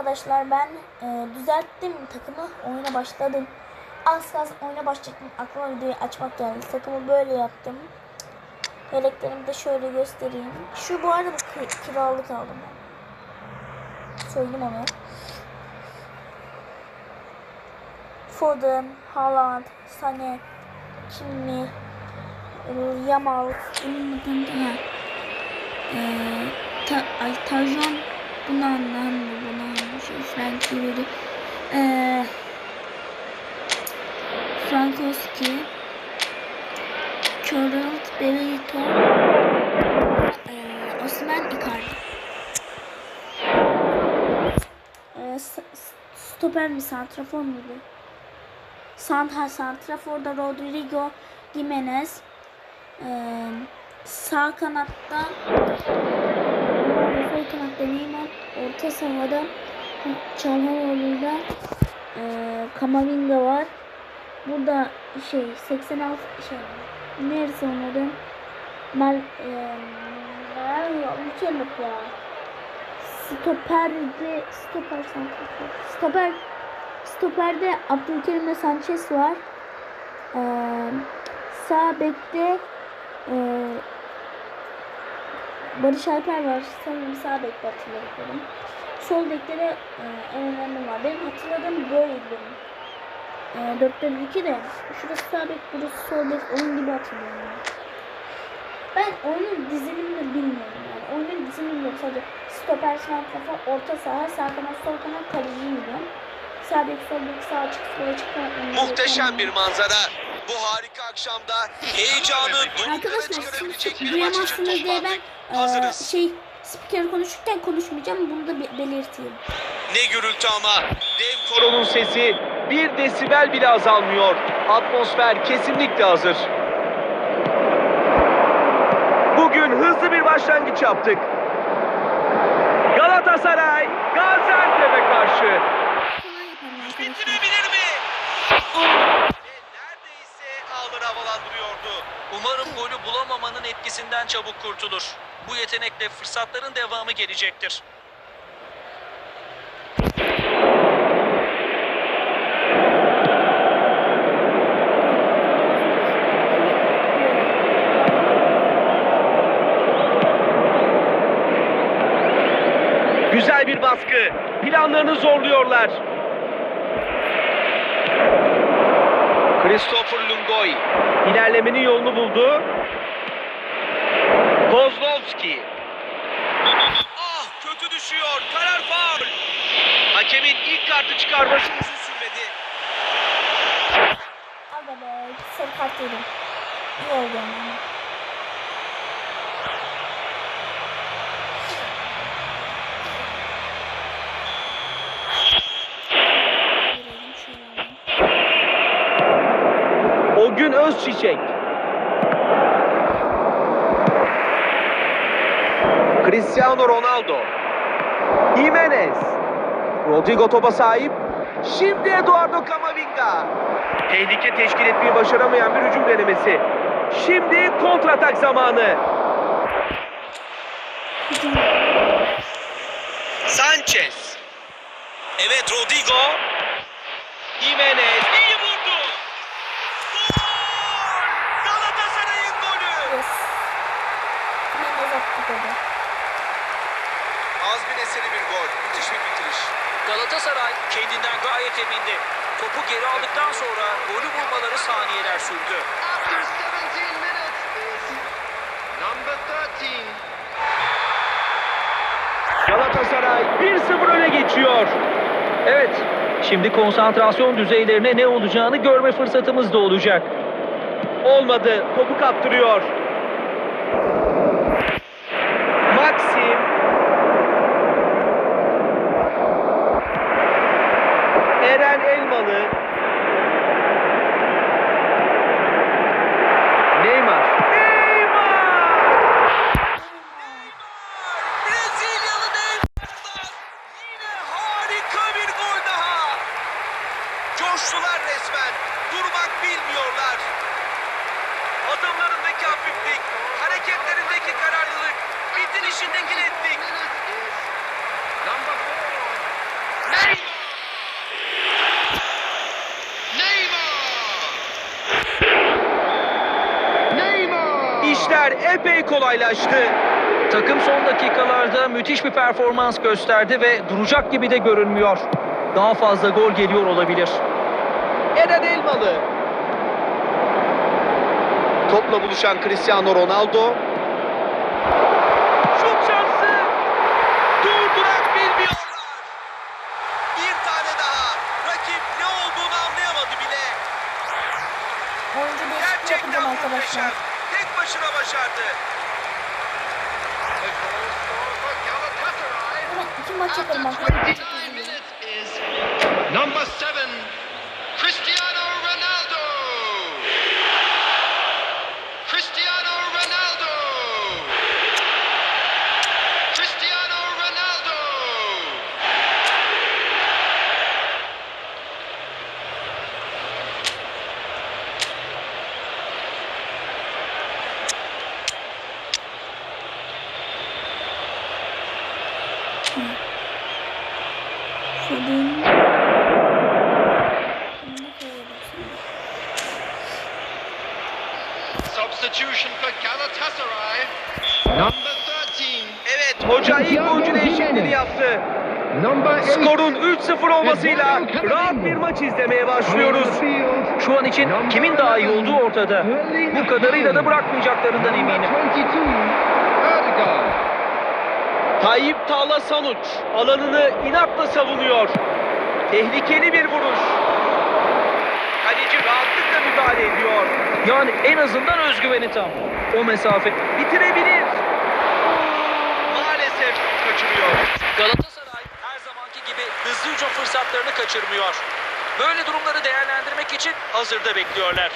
Arkadaşlar ben e, düzelttim takımı oyuna başladım. Az kalsın oyuna başlayacaktım. Aklıma videoyu açmak geldi. Takımı böyle yaptım. Yeleklerimi de şöyle göstereyim. Şu bu arada bu ki- kiralık aldım ben. Söyleyeyim onu. Foden, Haaland, Sané, Kimi, Yamal. Ee, ta, ay, Tajon bunu anlam bunu. Frank Ribery. Frankowski. Körelt, Berito. Ee, Osman Icardi. Stoper mi santrafor muydu? Santa santraforda Rodrigo Jimenez. Ee, sağ kanatta Sol kanatta Neymar, orta sahada Çalhanoğlu'yla e, Kamavinga var. Burada şey 86 şey neresi onların? Mal e, ülkelik ya. Stoperde stoper santrafor. Stoper stoperde Abdülkerim'le Sanchez var. E, sağ bekte e, Barış Alper var. Sanırım sağ bekte hatırladım. Sol bekte de e, en önemli var. Benim hatırladığım böyleydi benim. E, 4'te 2 de şurası sağ bek, burası sol bek onun gibi hatırlıyorum. Ben oyunun dizilimini bilmiyorum yani. Oyunun dizilimini yok. Sadece stoper, santrafor, orta saha, sağ kanat, sol kanat, kaleci biliyorum. Sağ bek, sol bek, sağ açık, sol açık kanat. Muhteşem bir manzara. Bu harika akşamda heyecanı Arkadaşlar siz çıkarabilecek çok bir maç için duyamazsınız diye ben e, şey spiker konuşurken konuşmayacağım. Bunu da be- belirteyim. Ne gürültü ama. Dev Koronun sesi bir desibel bile azalmıyor. Atmosfer kesinlikle hazır. Bugün hızlı bir başlangıç yaptık. Galatasaray Gaziantep'e karşı. Bitirebilir mi? Neredeyse ağları havalandırıyordu. Umarım golü bulamamanın etkisinden çabuk kurtulur. Bu yetenekle fırsatların devamı gelecektir. Güzel bir baskı. Planlarını zorluyorlar. Christopher Lungoy ilerlemenin yolunu buldu. Kozlovski Ah kötü düşüyor. Karar faul. hakemin ilk kartı çıkarması uzun sürmedi. Aga be sarı kart yedim. İyi oldu. O gün Özçiçek. Cristiano Ronaldo. Jimenez. Rodrigo topa sahip. Şimdi Eduardo Camavinga. Tehlike teşkil etmeyi başaramayan bir hücum denemesi. Şimdi kontratak zamanı. Sanchez. Evet Rodrigo. Jimenez. İyi vurdu. Gol! Galatasaray'ın golü. Yes. Yine attı golü. Az bir eseri bir gol. Müthiş bir bitiriş. Galatasaray kendinden gayet emindi. Topu geri aldıktan sonra golü bulmaları saniyeler sürdü. After 17 minutes is number 13. Galatasaray 1-0 öne geçiyor. Evet, şimdi konsantrasyon düzeylerine ne olacağını görme fırsatımız da olacak. Olmadı, topu kaptırıyor. Maxim. Eren Elmalı. Neymar. Neymar! Brezilyalı Neymar'dan yine harika bir gol daha. Coştular resmen. Durmak bilmiyorlar. Adımlarındaki hafiflik, hareketlerindeki kararlılık, 10 bitirişindeki netlik. minutes is number 4. işler epey kolaylaştı. Takım son dakikalarda müthiş bir performans gösterdi ve duracak gibi de görünmüyor. Daha fazla gol geliyor olabilir. Eren Elmalı. Topla buluşan Cristiano Ronaldo. Şut şansı. Durdurak bilmiyorlar. Bir tane daha. Rakip ne olduğunu anlayamadı bile. Gerçekten arkadaşlar. muhteşem. Tek başına başardı. The goal scorer for Galatasaray. Evet, iki maç After yaparım arkadaşlar. 29 minutes is number seven, Cristiano Ronaldo. Cristiano Ronaldo. Cristiano Ronaldo. Şuradan. Substitution for Galatasaray. Number 13. Evet hoca ilk oyuncu değişikliğini yaptı. Skorun 3-0 olmasıyla rahat bir maç izlemeye başlıyoruz. Şu an için kimin daha iyi olduğu ortada. Bu kadarıyla da bırakmayacaklarından eminim. Tayyip Tağla Sanuç alanını inatla savunuyor. Tehlikeli bir vuruş. Kaleci rahatlıkla müdahale ediyor. Yani en azından özgüveni tam. O mesafe bitirebilir. Maalesef kaçırıyor. Galatasaray hücum fırsatlarını kaçırmıyor. Böyle durumları değerlendirmek için hazırda bekliyorlar.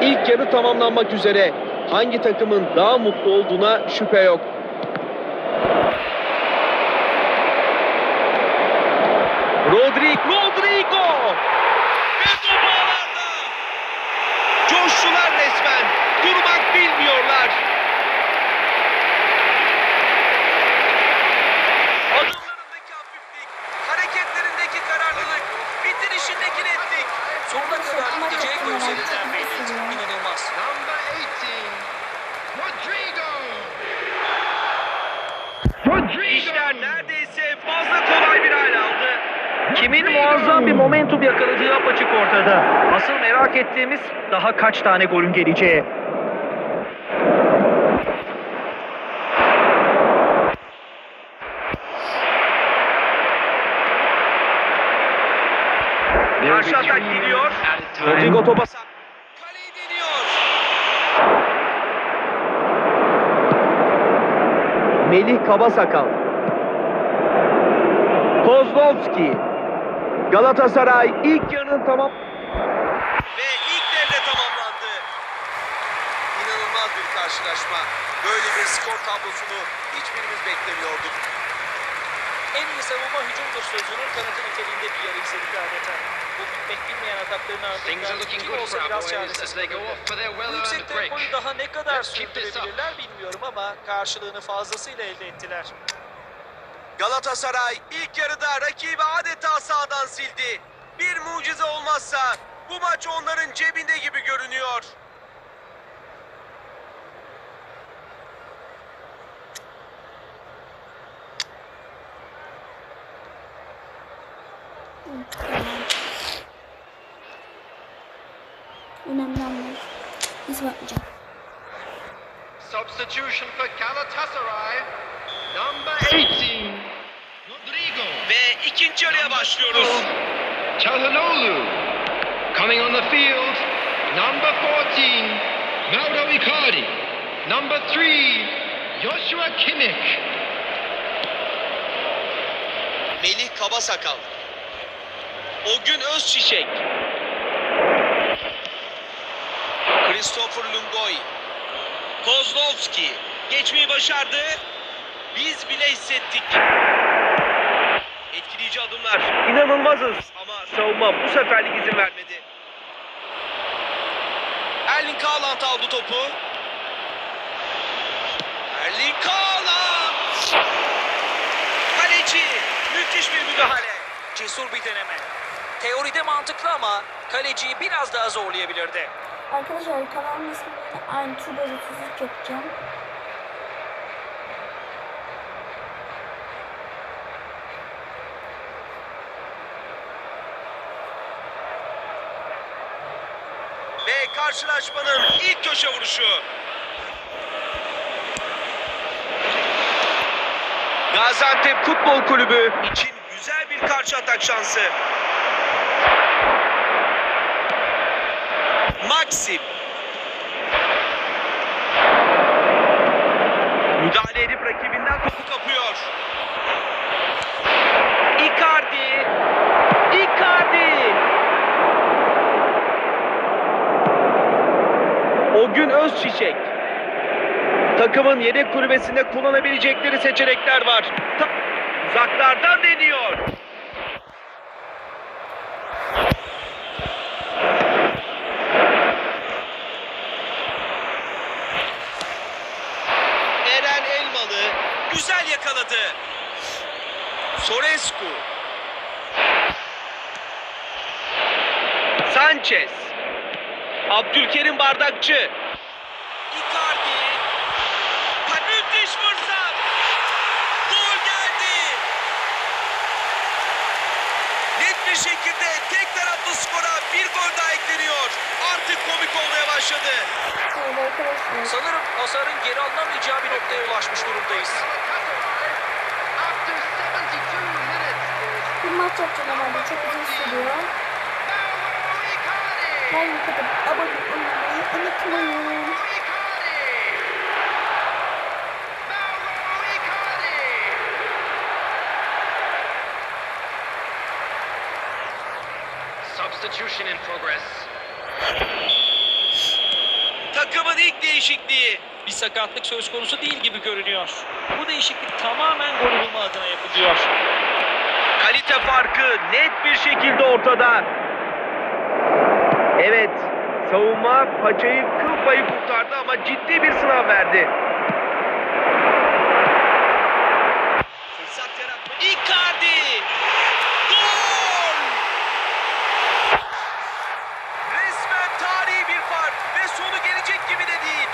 İlk yarı tamamlanmak üzere. Hangi takımın daha mutlu olduğuna şüphe yok. Rodrigo, Rodrigo! Ve topu alanda. Coştular resmen. Durmak bilmiyorlar. Adımlarındaki hafiflik, hareketlerindeki kararlılık, bitirişindeki netlik. Sonuna kadar gideceği gözlerinden belli. İnanılmaz. Number 18. Rodrigo. İşler neredeyse fazla kolay bir hal aldı. Kimin muazzam bir momentum yakaladığı apaçık ortada. Asıl merak ettiğimiz daha kaç tane golün geleceği. Karşı atak geliyor. Rodrigo topa Kaleyi deniyor. Melih Kabasakal. Kozlovski. Galatasaray ilk yarının tamam Ve ilk devre tamamlandı. İnanılmaz bir karşılaşma. Böyle bir skor tablosunu hiçbirimiz beklemiyorduk. En iyi savunma hücumdur sözünün kanıtı niteliğinde bir yarı izledik adeta. Bu bitmek bilmeyen atakların Things are ardından looking kim good olsa for our biraz boys çaresiz as they go kalırdı. off for their Bu yüksek tempoyu daha ne kadar sürdürebilirler bilmiyorum ama karşılığını fazlasıyla elde ettiler. Galatasaray ilk yarıda rakibi adeta sağdan sildi. Bir mucize olmazsa bu maç onların cebinde gibi görünüyor. Önemli anlar. Biz bakmayacağım. Substitution for Galatasaray. Number 18. Ve ikinci yarıya başlıyoruz. Çalhanoğlu. Coming on the field. Number 14. Mauro Icardi. Number 3. Joshua Kimmich. Melih Kabasakal. O gün Özçiçek. Christopher Lungoy. Kozlovski. Geçmeyi başardı. Biz bile hissettik. Etkileyici adımlar. inanılmazız. Ama savunma bu seferlik izin vermedi. Erling Haaland aldı topu. Erling Haaland! Müthiş bir müdahale. Cesur bir deneme. Teoride mantıklı ama kaleciyi biraz daha zorlayabilirdi. Arkadaşlar kanalın ismini aynı Tuba 33 yapacağım. Ve karşılaşmanın ilk köşe vuruşu. Gaziantep Futbol Kulübü için güzel bir karşı atak şansı. Maxim. Müdahale edip rakibinden topu kapıyor. Icardi. Icardi. Özçiçek. Takımın yedek kulübesinde kullanabilecekleri seçenekler var. Ta- Uzaklardan deniyor. Eren Elmalı güzel yakaladı. Sorescu. Sanchez. Abdülkerim Bardakçı. Icardi. Ha, Müthiş fırsat. Gol geldi. Bir şekilde tek taraflı skora bir gol daha ekleniyor. Artık komik olmaya başladı. Sanırım hasarın geri alınamayacağı bir noktaya ulaşmış durumdayız. After 72 minutes, Bir maç yapacağım ama çok uzun sürüyor. Ben yıkadım. Abone olmayı unutmayın. Substitution in progress. Takımın ilk değişikliği. Bir sakatlık söz konusu değil gibi görünüyor. Bu değişiklik tamamen gol bulma adına yapılıyor. Kalite farkı net bir şekilde ortada. Evet, savunma paçayı kıl payı kurtardı ama ciddi bir sınav verdi. Fırsat yaratma. Icardi. Gol! Resmen tarihi bir fark ve sonu gelecek gibi de değil.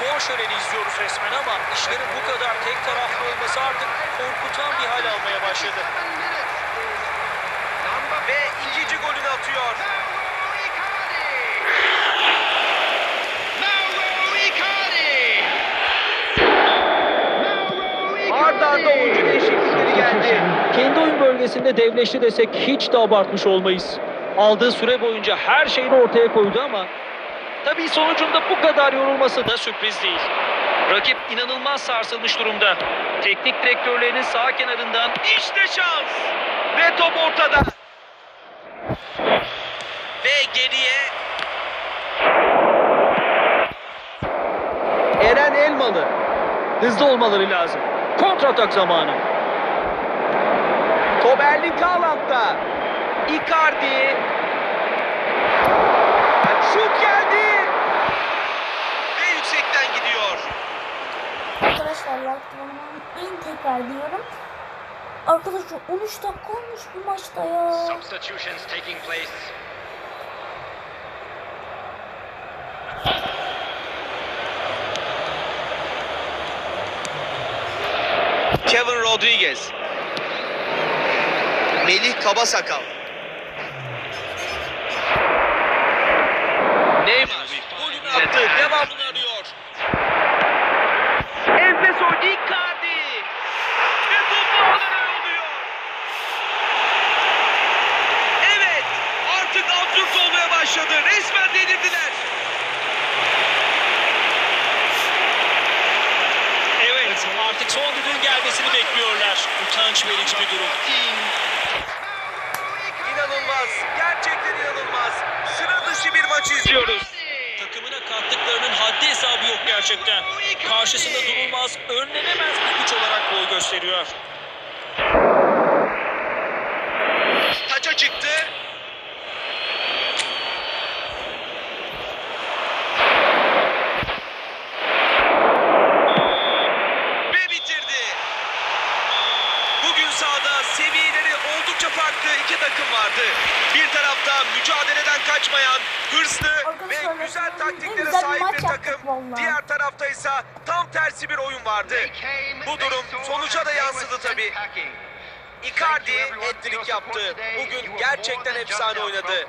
Gol şöleni izliyoruz resmen ama işlerin bu kadar tek taraflı olması artık korkutan bir hal almaya başladı. Ve ikinci golünü atıyor. Arda arda oyuncu değişiklikleri geldi. Kendi oyun bölgesinde devleşti desek hiç de abartmış olmayız. Aldığı süre boyunca her şeyini ortaya koydu ama tabii sonucunda bu kadar yorulması da sürpriz değil. Rakip inanılmaz sarsılmış durumda. Teknik direktörlerinin sağ kenarından İşte şans. Ve top ortada. Ve geriye Eren Elmalı. hızlı olmaları lazım. Kontratak zamanı. Top Erling Haaland'da. Icardi. Şut geldi. ve yüksekten gidiyor. Yaptığımın tekrar diyorum. Arkadaşlar 13 dakika olmuş bu maçta ya. Substitutions taking place. Kevin Rodriguez. Melih Kabasakal. Neymar. Golünü attı. Devamını arıyor. Enfes oyuncu Icardi. Ve topu ağlara yolluyor. Evet. Artık absürt olmaya başladı. Resmen delirdiler. Evet artık son düdüğün gelmesini bekliyorlar. Utanç verici bir durum. İnanılmaz. Gerçekten inanılmaz. Sıra dışı bir maç izliyoruz. Takımına kattıklarının haddi hesabı yok gerçekten. Karşısında durulmaz, önlenemez bir güç olarak boy gösteriyor. Taça çıktı. Ve bitirdi. farklı iki takım vardı. Bir tarafta mücadeleden kaçmayan, hırslı Arkadaşlar, ve güzel en taktiklere güzel sahip maç bir yaptık takım. vallahi. Diğer tarafta ise tam tersi bir oyun vardı. Bu durum sonuca da yansıdı tabii. Icardi ettirik yaptı. Bugün gerçekten efsane oynadı.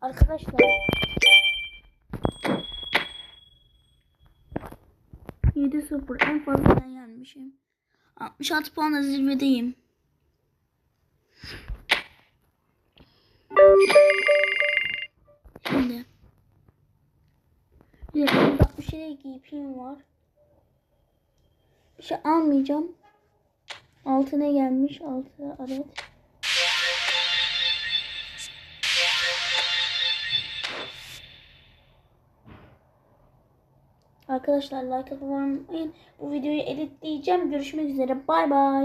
Arkadaşlar. Yedi sıfır en fazla yenmişim. 66 puanla zirvedeyim. Şimdi. Bir de 167 giyipim var. Bir şey almayacağım. Altına gelmiş. Altı adet. Arkadaşlar like atmayı unutmayın. Bu videoyu editleyeceğim. Görüşmek üzere. Bay bay.